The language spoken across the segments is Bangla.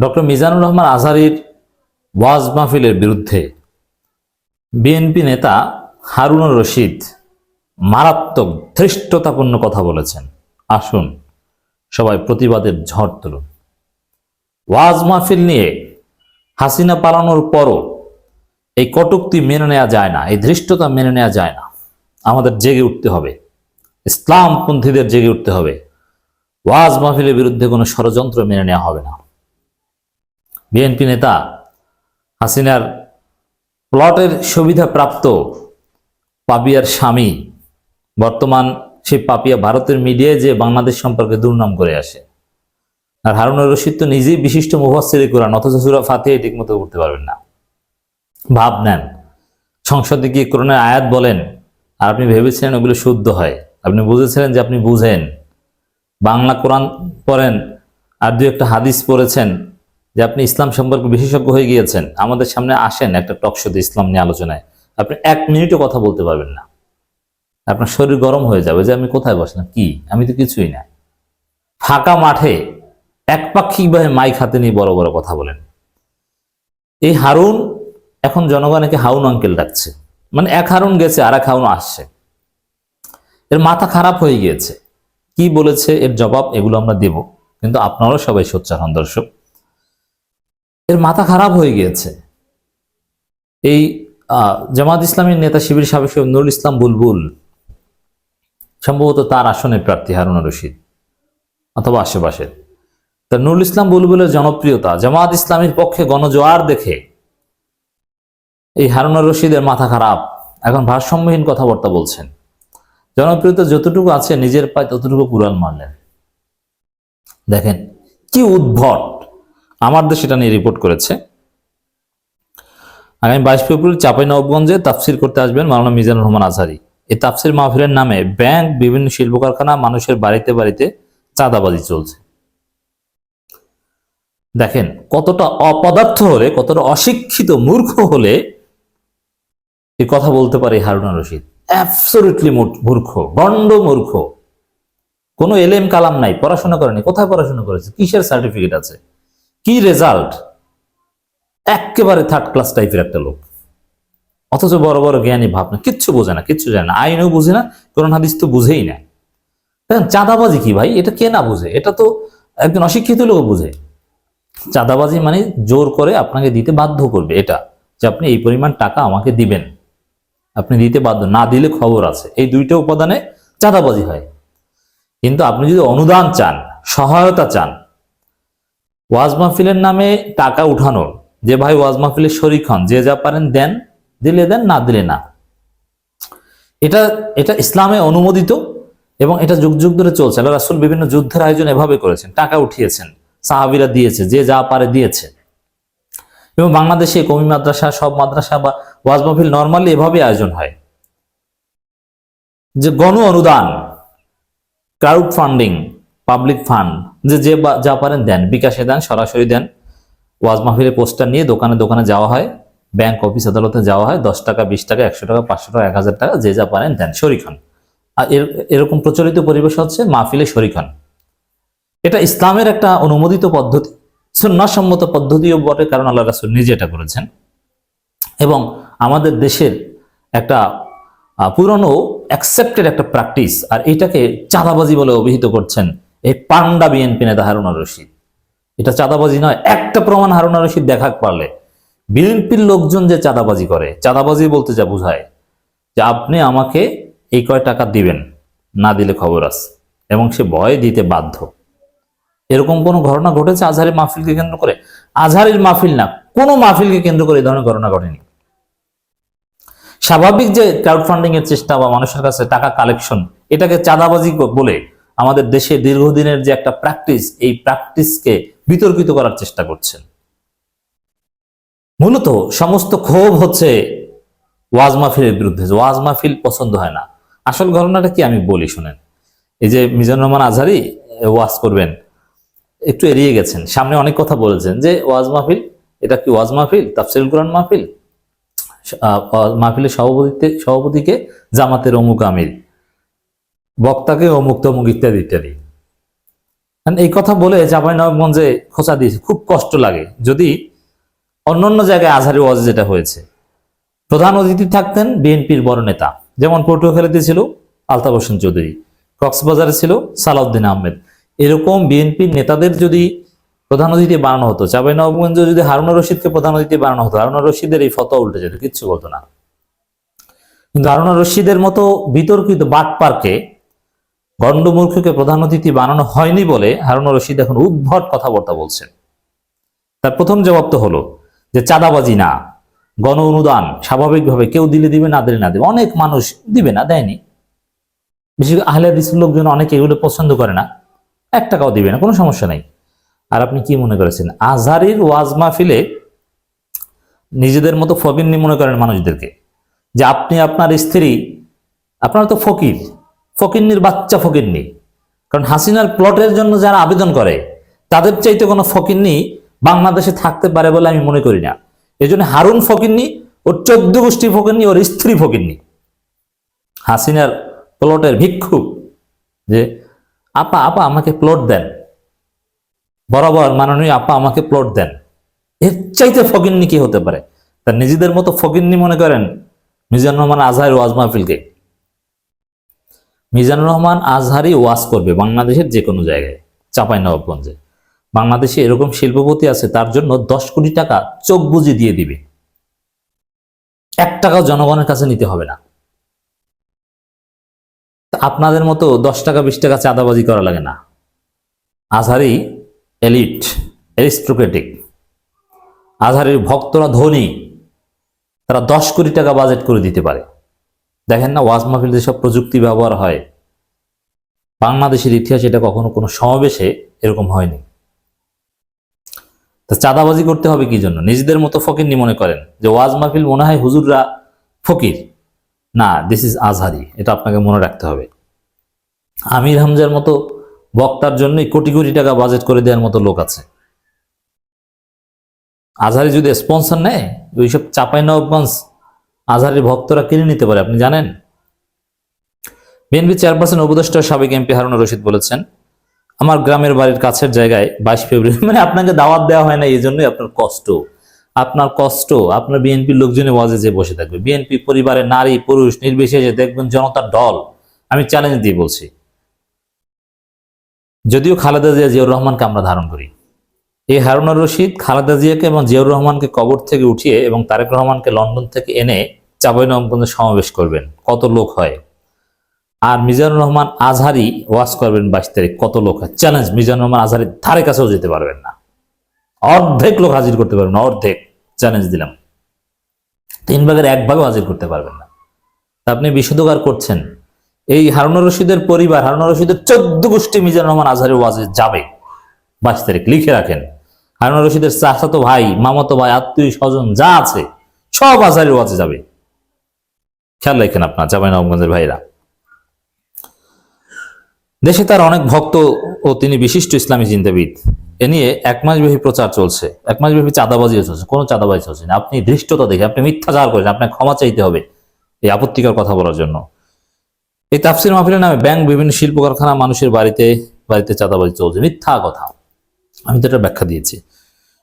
ডক্টর মিজানুর রহমান আজহারির ওয়াজ মাহফিলের বিরুদ্ধে বিএনপি নেতা হারুনুর রশিদ মারাত্মক ধৃষ্টতাপূর্ণ কথা বলেছেন। আসুন সবাই প্রতিবাদের ঝড় তুলুন। ওয়াজ মাহফিল নিয়ে হাসিনা পালানোর পরও এই কটুক্তি মেনে নেওয়া যায় না, এই ধৃষ্টতা মেনে নেওয়া যায় না। আমাদের জেগে উঠতে হবে। ইসলামপন্থীদের জেগে উঠতে হবে। ওয়াজ মাহফিলের বিরুদ্ধে কোনো ষড়যন্ত্র মেনে নেওয়া হবে না। বিএনপি নেতা হাসিনার প্লটের সুবিধা প্রাপ্ত পাপিয়ার স্বামী। বর্তমান সেই পাপিয়া ভারতের মিডিয়ায় যে বাংলাদেশ সম্পর্কে দুর্নাম করে আসে। আর হারুনুর রশিদ তো নিজেই বিশিষ্ট মুফাসসির কোরআন, অথচ সুরা ফাতিহা ঠিক মতো করতে পারবেন না। ভাব নেন, সংসদে গিয়ে কোরআনের আয়াত বলেন, আর আপনি ভেবেছিলেন ওগুলো শুদ্ধ হয়। আপনি বুঝেছিলেন যে আপনি বুঝেন। বাংলা কোরআন পড়েন, আর দু একটা হাদিস পড়েছেন যে আপনি ইসলাম সম্পর্কে বিশেষজ্ঞ হয়ে গিয়েছেন, আমাদের সামনে আসেন একটা টকশোতে ইসলাম নিয়ে আলোচনায়। আপনি এক মিনিটও কথা বলতে পারবেন না। আপনার শরীর গরম হয়ে যাবে, যে আমি কোথায় বসলাম? কি? আমি তো কিছুই না। ফাঁকা মাঠে একপাক্ষিকভাবে মাইক হাতে নিয়ে বড় বড় কথা বলেন। এই হারুন এখন জনগণকে হাউন আঙ্কেল ডাকছে। মানে এক হারুন গেছে আর এক হারুন আসছে। এর মাথা খারাপ হয়ে গিয়েছে। কি বলেছে, এর জবাব এগুলো আমরা দেব। কিন্তু আপনারাও সবাই সোচ্চার হন দর্শক। এর মাথা খারাপ হয়ে গিয়েছে। এই জামাত ইসলামের নেতা শিবির সাবেক নুরুল ইসলাম বুলবুল, সম্ভবত তার আসনে প্রার্থী হারুন রশিদ অথবা আশেপাশের। তা নুরুল ইসলাম বুলবুলের জনপ্রিয়তা, জামাত ইসলামের পক্ষে গণজোয়ার দেখে এই হারুন রশিদের মাথা খারাপ। এখন ভারসাম্যহীন কথাবার্তা বলছেন। জনপ্রিয়তা যতটুকু আছে, নিজের পায়ে ততটুকু কুড়াল মারলেন দেখেন, কি উদ্ভট। আমার দেশ এটা নিয়ে রিপোর্ট করেছে। আগামী বাইশ ফেব্রুয়ারি নবগঞ্জে তাফসির করতে আসবেন মাওলানা মিজানুর রহমান আজহারি। এই তাফসির মাহফিলের নামে ব্যাংক, বিভিন্ন শিল্প কারখানা, মানুষের বাড়িতে বাড়িতে চাঁদাবাজি চলছে। দেখেন, কতটা অপদার্থ হলে, কতটা অশিক্ষিত মূর্খ হলে এই কথা বলতে পারে হারুনা রশিদ। অ্যাবসলিউটলি মূর্খ গণ্ড মূর্খ। কোনো এলএম কালাম নাই, পড়াশোনা করেনি। কোথায় পড়াশোনা করেছে? কিসের সার্টিফিকেট আছে? কি রেজাল্ট একেবারে থার্ড ক্লাস টাইপের একটা লোক। অথচ বড় বড় জ্ঞানী ভাবনা কিচ্ছু বোঝে না কিচ্ছু জানে না আইনও বুঝে না কোরআন হাদিস তো বুঝেই না। দেখেন, চাঁদাবাজি কি ভাই? এটা কে না বুঝে? এটা তো একজন অশিক্ষিত লোক বুঝে। চাঁদাবাজি মানে জোর করে আপনাকে দিতে বাধ্য করবে এটা যে আপনি এই পরিমাণ টাকা আমাকে দিবেন। আপনি দিতে বাধ্য না দিলে খবর আছে। এই দুইটা উপাদানে চাঁদাবাজি হয়। কিন্তু আপনি যদি অনুদান চান সহায়তা চান ওয়াজ মাহফিলের নামে টাকা উঠানোর। যে ভাই ওয়াজ মাহফিলের শরিক হন, যে যা পারেন দেন, দিলে দেন, না দিলে না। এটা এটা ইসলামে অনুমোদিত এবং এটা যুগ যুগ ধরে চলছে। আল্লাহ রাসুল বিভিন্ন যুদ্ধের আয়োজন এভাবে করেছেন। টাকা উঠিয়েছেন, সাহাবিরা দিয়েছে, যে যা পারে দিয়েছে। এবং বাংলাদেশে কমি মাদ্রাসা, সব মাদ্রাসা বা ওয়াজ মাহফিল নর্মালি এভাবে আয়োজন হয়। যে গণ অনুদান ক্রাউড ফান্ডিং পাবলিক ফান্ড যে যে যা পারেন দেন, বিকাশে দেন, সরাসরি দেন। ওয়াজ মাহফিলের পোস্টার নিয়ে দোকানে দোকানে যাওয়া হয়। ব্যাংক অফিস আদালতে যাওয়া হয়, দশ টাকা, বিশ টাকা, একশো টাকা, পাঁচশো টাকা, এক হাজার টাকা, যে যা পারেন দেন, শরিক আর এর- এরকম প্রচলিত পরিবেশ হচ্ছে মাহফিলে শরিক এটা ইসলামের একটা অনুমোদিত পদ্ধতি, সুন্নাসম্মত পদ্ধতিও বটে, কারণ আল্লাহ রাসুল নিজে এটা করেছেন। এবং আমাদের দেশের একটা পুরনো অ্যাকসেপ্টেড একটা প্র্যাকটিস আর এটাকে চাঁদাবাজি বলে অভিহিত করছেন এই পান্ডা বিএনপি নেতা হারুনা রশিদ। এটা চাঁদাবাজি নয়, একটা প্রমাণ হারুনা রশিদ দেখা পারলে। বিএনপির লোকজন যে চাঁদাবাজি করে, চাঁদাবাজি বলতে যা বোঝায়, যে আপনি আমাকে এই কয় টাকা দিবেন, না দিলে খবর আছে, এবং সে ভয় দিতে বাধ্য। এরকম কোনো ঘটনা ঘটেছে আজহারের মাহফিলকে কেন্দ্র করে? আজহারের মাহফিল না, কোনো মাহফিলকে কেন্দ্র করে এই ধরনের ঘটনা ঘটেনি। স্বাভাবিক যে ক্রাউড ফান্ডিং এর চেষ্টা বা মানুষের কাছে টাকা কালেকশন এটাকে চাঁদাবাজি বলে আমাদের দেশে দীর্ঘদিনের যে একটা প্র্যাকটিস এই প্র্যাকটিসকে বিতর্কিত করার চেষ্টা করছেন। মূলত সমস্ত ক্ষোভ হচ্ছে ওয়াজ মাহফিলের বিরুদ্ধে ওয়াজ মাহফিল পছন্দ হয় না। আসল ঘটনাটা কি আমি বলি, শুনেন। এই যে মিজানুর রহমান আজহারি ওয়াজ করবেন, একটু এড়িয়ে গেছেন। সামনে অনেক কথা বলেছেন যে ওয়াজ মাহফিল, এটা কি ওয়াজ মাহফিল তাফসিল কোরআন মাহফিল? মাহফিলের সভাপতিতে, সভাপতিকে জামাতের অমুক আমির। বক্তাকে অমুক তমুক ইত্যাদি। ইত্যাদি এই কথা বলে চাপাই নবাবগঞ্জে খোঁচা দিয়েছে। খুব কষ্ট লাগে। যদি অন্যান্য জায়গায় আজহারি ওয়াজ যেটা হয়েছে। প্রধান অতিথি থাকতেন বিএনপির বড় নেতা। যেমন পটুয়াখালীতে ছিল আলতাফ হোসেন চৌধুরী। কক্সবাজারে ছিল সালাউদ্দিন আহমেদ। এরকম বিএনপির নেতাদের যদি প্রধান অতিথি বানানো হতো চাপাই নবাবগঞ্জে যদি হারুনা রশিদকে প্রধান অতিথি বানানো হতো, হারুনা রশিদের এই ফটো উল্টে যেত, কিচ্ছু বলতো না। কিন্তু হারুনা রশিদের মতো বিতর্কিত বাট পার্কে গণ্ডমূর্খকে প্রধান অতিথি বানানো হয়নি বলে হারুন রশিদ এখন উদ্ভট কথাবার্তা বলছেন। তার প্রথম জবাব তো হলো যে চাঁদাবাজি না, গণ অনুদান স্বাভাবিকভাবে কেউ দিলে দিবে, না দিলে না দিবে। অনেক মানুষ দিবে না, দেয়নি। বিশেষ করে আহলে হাদিসের লোকজন অনেকে এগুলো পছন্দ করে না, এক টাকাও দিবে না, কোনো সমস্যা নেই। আর আপনি কি মনে করেছেন? আজহারির ওয়াজ মাহফিলে নিজেদের মতো ফকিন্নি মনে করেন মানুষদেরকে? যে আপনি আপনার স্ত্রী, আপনার তো ফকির ফকিন্নির বাচ্চা ফকিন্নি। কারণ হাসিনার প্লটের জন্য যারা আবেদন করে, তাদের চাইতে কোনো ফকিন্নি বাংলাদেশে থাকতে পারে বলে আমি মনে করি না। এই জন্য হারুন ফকিন্নি ওর চোদ্দ গোষ্ঠী ফকিন্নি, ওর স্ত্রী ফকিন্নি। হাসিনার প্লটের ভিক্ষুক যে, আপা আপা, আমাকে প্লট দেন। বরাবর মাননীয় আপা আমাকে প্লট দেন। এর চাইতে ফকিন্নি কি হতে পারে? তার নিজেদের মতো ফকিন্নি মনে করেন মিজানুর রহমান আজহার ওয়াজ মাহফিলকে মিজানুর রহমান আজহারি ওয়াজ করবে বাংলাদেশের যে কোনো জায়গায় চাপাই নবাবগঞ্জে বাংলাদেশে এরকম শিল্পপতি আছে, তার জন্য দশ কোটি টাকা চোখ বুঝি দিয়ে দিবে। এক টাকাও জনগণের কাছে নিতে হবে না। আপনাদের মতো দশ টাকা, বিশ টাকা চাঁদাবাজি করা লাগে না। আজহারি এলিট এরিস্টোক্রেটিক আজহারির ভক্তরা ধনী, তারা দশ কোটি টাকা বাজেট করে দিতে পারে। দেখেন না, ওয়াজ মাহফিল যেসব প্রযুক্তি ব্যবহার হয়, বাংলাদেশের ইতিহাসে এটা কখনো কোনো সমাবেশে এরকম হয়নি। তা চাঁদাবাজি করতে হবে কি জন্য? নিজেদের মতো ফকিরনি মনে করেন। যে ওয়াজ মাহফিল মনে হয় হুজুররা ফকির। না দিস ইজ আজহারি, এটা আপনাকে মনে রাখতে হবে। আমির হামজার মতো বক্তার জন্যই কোটি কোটি টাকা বাজেট করে দেওয়ার মতো লোক আছে। আজহারি যদি স্পন্সর নেয়, ওইসব চাপাই আজহারের ভক্তরা কিনে নিতে পারে, আপনি জানেন? বিএনপি চেয়ারপারসন উপদেষ্টা সাবেক এমপি হারুন রশিদ বলেছেন, আমার গ্রামের বাড়ির কাছের জায়গায় বাইশ ফেব্রুয়ারি মানে আপনাকে দাওয়াত দেওয়া হয় না, এই জন্যই আপনার কষ্ট। আপনার কষ্ট, আপনার বিএনপির লোকজনে ওয়াজে যে বসে থাকবে। বিএনপি পরিবারের নারী, পুরুষ, নির্বিশেষে দেখবেন জনতার দল আমি চ্যালেঞ্জ দিয়ে বলছি। যদিও খালেদা জিয়া জিয়াউর রহমানকে আমরা ধারণ করি। এই হারুনুর রশিদ, খালেদা জিয়াকে এবং জিয়াউর রহমানকে কবর থেকে উঠিয়ে এবং তারেক রহমানকে লন্ডন থেকে এনে চাঁপাইনবাবগঞ্জে সমাবেশ করবেন। কত লোক হয়? আর মিজানুর রহমান আজহারি ওয়াজ করবেন বাইশ তারিখ। কত লোক হয়? চ্যালেঞ্জ মিজানুর রহমান আজহারি ধারে কাছেও যেতে পারবেন না। অর্ধেক লোক হাজির করতে পারবেন না, অর্ধেক। চ্যালেঞ্জ দিলাম। তিন ভাগের এক ভাগও হাজির করতে পারবেন না। আপনি বিশুদ্ধকার করছেন। এই হারুনুর রশিদের পরিবার, হারুনুর রশিদের চোদ্দ গোষ্ঠী মিজানুর রহমান আজহারি ওয়াজে যাবে। বাইশ তারিখ লিখে রাখেন। হারুনুর রশিদের চাচাতো ভাই, মামাতো ভাই, আত্মীয় স্বজন যা আছে, সব আজহারির ওয়াজে যাবে। খেয়াল রাখেন আপনার চাপাই নবগঞ্জের ভাইরা দেশে তার অনেক ভক্ত ও তিনি বিশিষ্ট ইসলামী চিন্তাবিদ এ নিয়ে এক মাসব্যাপী প্রচার চলছে। এক মাসব্যাপী চাঁদাবাজিও চলছে। কোনো চাঁদাবাজি চলছে না। আপনি ধৃষ্টতা দেখে, আপনি মিথ্যাচার করেন, আপনাকে ক্ষমা চাইতে হবে এই আপত্তিকর কথা বলার জন্য। এই তাফসির মাহফিলের নামে ব্যাংক, বিভিন্ন শিল্প কারখানা মানুষের বাড়িতে বাড়িতে চাঁদাবাজি চলছে। মিথ্যা কথা। আমি তো এটা ব্যাখ্যা দিয়েছি।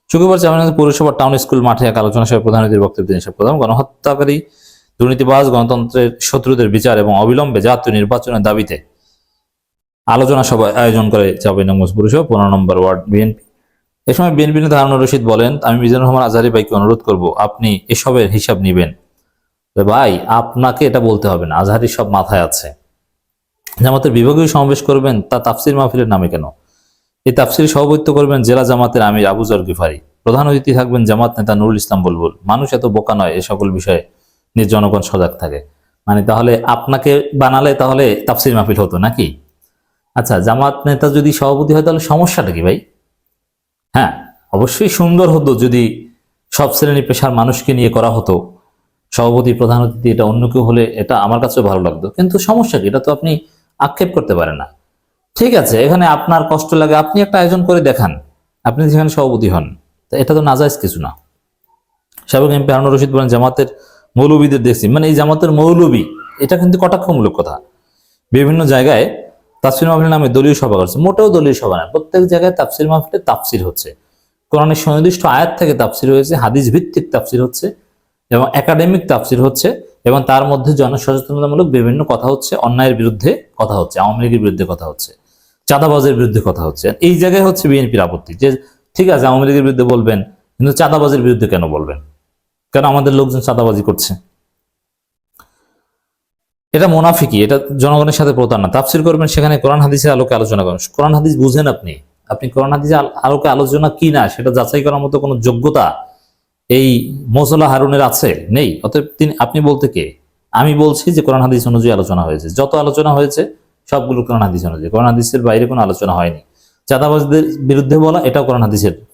শুক্রবার চামিনাথ পৌরসভা, টাউন স্কুল মাঠে এক আলোচনা সভায় প্রধান বক্তব্য দিন এসব প্রধান। গণহত্যাকারী দুর্নীতিবাজ গণতন্ত্রের শত্রুদের বিচার এবং অবিলম্বে জাতীয় নির্বাচনের দাবিতে আলোচনা সভা আয়োজন করে চাঁপাইনবাবগঞ্জ পৌরসভা পনেরো নম্বর ওয়ার্ড বিএনপি। এ সময় বিএনপি নেতা হারুন রশিদ বলেন, আমি মিজানুর রহমান আজারি ভাইকে অনুরোধ করব, আপনি এসবের হিসাব নিবেন। ভাই, আপনাকে এটা বলতে হবে না, আজহারি সব মাথায় আছে। জামাতের বিভাগীয় সমাবেশ করবেন, তা তাফসির মাহফিলের নামে কেন? এই তাফসির সভাপতিত্ব করবেন জেলা জামাতের আমির আবু জর গিফারি। প্রধান অতিথি থাকবেন জামাত নেতা নুরুল ইসলাম বুলবুল। মানুষ এত বোকা নয় এ সকল বিষয়ে। নিজ জনগণ সজাগ থাকে। মানে তাহলে আপনাকে বানালে তাহলে তাফসির মাহফিল হতো নাকি? আচ্ছা জামাত নেতা যদি সভাপতি হয় তাহলে সমস্যাটা কি ভাই? হ্যাঁ অবশ্যই সুন্দর হতো যদি সব শ্রেণি পেশার মানুষকে নিয়ে করা হতো। সভাপতি, প্রধান অতিথি, এটা অন্য কেউ হলে এটা আমার কাছেও ভালো লাগতো। কিন্তু সমস্যা কি? এটা তো আপনি আক্ষেপ করতে পারেন না। ঠিক আছে, এখানে আপনার কষ্ট লাগে, আপনি একটা আয়োজন করে দেখান। আপনি যেখানে সভাপতি হন। এটা তো নাজাইজ কিছু না। সাবেক এমপি হারুন রশিদ বলেন, জামাতের মৌলবীদের দেখছি মানে এই জামাতের মৌলবী, এটা কিন্তু কটাক্ষমূলক কথা। বিভিন্ন জায়গায় তাফসির মাহফিল নামে দলীয় সভা করছে, মোটেও দলীয় সভা না, প্রত্যেক জায়গায় তাফসির মাহফিলে তাফসির হচ্ছে। কোরআনের সুনির্দিষ্ট আয়াত থেকে তাফসির হয়েছে হাদিস ভিত্তিক তাফসির হচ্ছে, এবং একাডেমিক তাফসির হচ্ছে, এবং তার মধ্যে জনসচেতনতামূলক বিভিন্ন কথা হচ্ছে, অন্যায়ের বিরুদ্ধে কথা হচ্ছে, আওয়ামী লীগের বিরুদ্ধে কথা হচ্ছে, চাঁদাবাজের বিরুদ্ধে কথা হচ্ছে। এই জায়গায় হচ্ছে বিএনপির আপত্তি যে, ঠিক আছে, আওয়ামী লীগের বিরুদ্ধে বলবেন, কিন্তু চাঁদাবাজের বিরুদ্ধে কেন বলবেন? কেন আমাদের লোকজন চাঁদাবাজি করছে? এটা মোনাফিকি, এটা জনগণের সাথে প্রতারণা। তাফসির করবেন সেখানে কোরআন হাদিসের আলোকে আলোচনা করেন। কোরআন হাদিস বুঝেন আপনি। আপনি কোরআন হাদিসের আলোকে আলোচনা কি না, সেটা যাচাই করার মতো কোনো যোগ্যতা এই মোসলা হারুনের আছে? নেই। অতএব তিনি আপনি বলতে কে? আমি বলছি যে কোরআন হাদিস অনুযায়ী আলোচনা হয়েছে। যত আলোচনা হয়েছে, সবগুলো কোরআন হাদিস অনুযায়ী। কোরআন হাদিসের বাইরে কোনো আলোচনা হয়নি। চাঁদাবাজদের বিরুদ্ধে বলা, এটাও কোরআন হাদিসের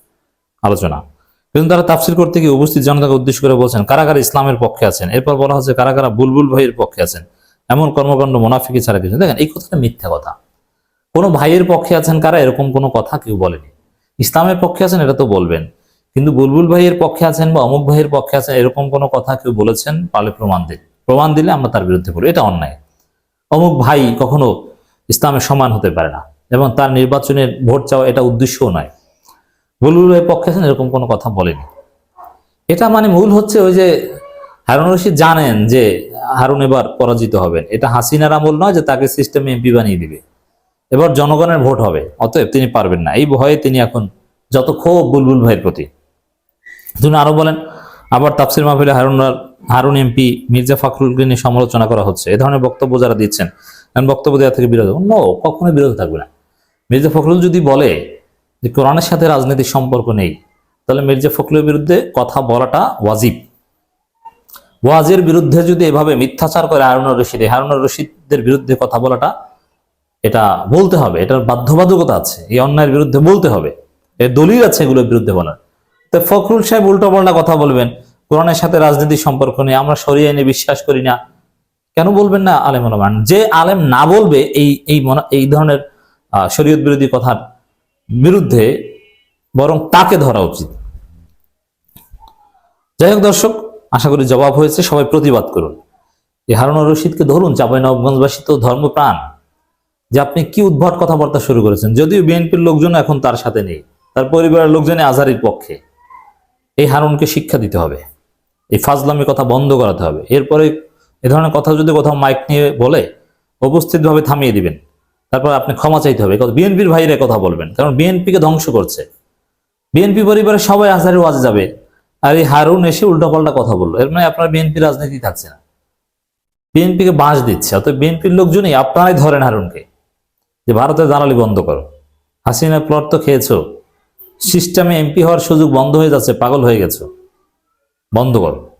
আলোচনা। কিন্তু তারা তাফসির করতে গিয়ে উপস্থিত জনতাকে উদ্দেশ্য করে বলছেন কারা কারা ইসলামের পক্ষে আছেন। এরপর বলা হচ্ছে কারা কারা বুলবুল ভাইয়ের পক্ষে আছেন। এমন কর্মকাণ্ড মোনাফিকি ছাড়া কিছু দেখেন, এই কথাটা মিথ্যা কথা। কোনো ভাইয়ের পক্ষে আছেন কারা, এরকম কোনো কথা কেউ বলেনি। ইসলামের পক্ষে আছেন, এটা তো বলবেন। কিন্তু বুলবুল ভাইয়ের পক্ষে আছেন বা অমুক ভাইয়ের পক্ষে আছেন, এরকম কোনো কথা কেউ বলেছেন পালে প্রমাণ দিন। প্রমাণ দিলে আমরা তার বিরুদ্ধে বলি এটা অন্যায়। অমুক ভাই কখনো ইসলামের সমান হতে পারে না। এবং তার নির্বাচনের ভোট চাওয়া, এটা উদ্দেশ্যও নয়। বুলবুল ভাইয়ের পক্ষে আছেন এরকম কোনো কথা বলেনি। এটা মানে মূল হচ্ছে ওই যে হারুন রশিদ জানেন যে হারুন এবার পরাজিত হবেন। এটা হাসিনার আমল নয় যে তাকে সিস্টেমে এমপি বানিয়ে দিবে। এবার জনগণের ভোট হবে, অতএব তিনি পারবেন না। এই ভয়ে তিনি এখন যত ক্ষোভ বুলবুল ভাইয়ের প্রতি। তিনি আরও বলেন, আবার তাফসির মাহফিলে হারুন হারুন এমপি মির্জা ফখরুলকে নিয়ে সমালোচনা করা হচ্ছে। এ ধরনের বক্তব্য যারা দিচ্ছেন বক্তব্য দেওয়া থেকে বিরত নো কখনোই বিরত থাকবে না। মির্জা ফখরুল যদি বলে যে কোরআনের সাথে রাজনীতির সম্পর্ক নেই, তাহলে মির্জা ফখরুলের বিরুদ্ধে কথা বলাটা ওয়াজিব। ওয়াজের বিরুদ্ধে যদি এভাবে মিথ্যাচার করে হারুন রশিদ, এই হারুন রশিদদের বিরুদ্ধে কথা বলাটা, এটা বলতে হবে, এটার বাধ্যবাধকতা আছে, এই অন্যায়ের বিরুদ্ধে বলতে হবে, এর দলিল আছে এগুলোর বিরুদ্ধে বলার। তো ফখরুল সাহেব উল্টো পাল্টা কথা বলবেন, কোরআনের সাথে রাজনীতির সম্পর্ক নেই, আমরা সরিয়ে এনে বিশ্বাস করি না, কেন বলবেন না আলেম ওলামান যে আলেম না বলবে এই এই এই ধরনের শরীয়ত বিরোধী কথার বিরুদ্ধে বরং তাকে ধরা উচিত। যাই হোক দর্শক, আশা করি জবাব হয়েছে, সবাই প্রতিবাদ করুন। এই হারুন রশিদকে ধরুন, চাপাই নবগঞ্জবাসী তো ধর্মপ্রাণ যে আপনি কি উদ্ভট কথাবার্তা শুরু করেছেন, যদিও বিএনপির লোকজন এখন তার সাথে নেই, তার পরিবারের লোকজনে আজারির পক্ষে। এই হারুনকে শিক্ষা দিতে হবে, এই ফাজলামি কথা বন্ধ করাতে হবে। এরপরে এ ধরনের কথা যদি কোথাও মাইক নিয়ে বলে, উপস্থিতভাবে থামিয়ে দিবেন। তারপর আপনি ক্ষমা চাইতে হবে। বিএনপির ভাইরা কথা বলবেন। কারণ বিএনপিকে ধ্বংস করছে। বিএনপি পরিবারের সবাই আজারে ওয়াজে যাবে। আর এই হারুন এসে উল্টাপাল্টা কথা বলল। এর মানে আপনার বিএনপি রাজনীতি থাকছে না। বিএনপিকে বাঁশ দিচ্ছে। অর্থাৎ বিএনপির লোকজনই আপনারাই ধরেন হারুনকে। যে ভারতে দালালি বন্ধ করো। হাসিনা প্লট তো খেয়েছো। সিস্টেমে এমপি হওয়ার সুযোগ বন্ধ হয়ে যাচ্ছে, পাগল হয়ে গেছো। বন্ধ করো।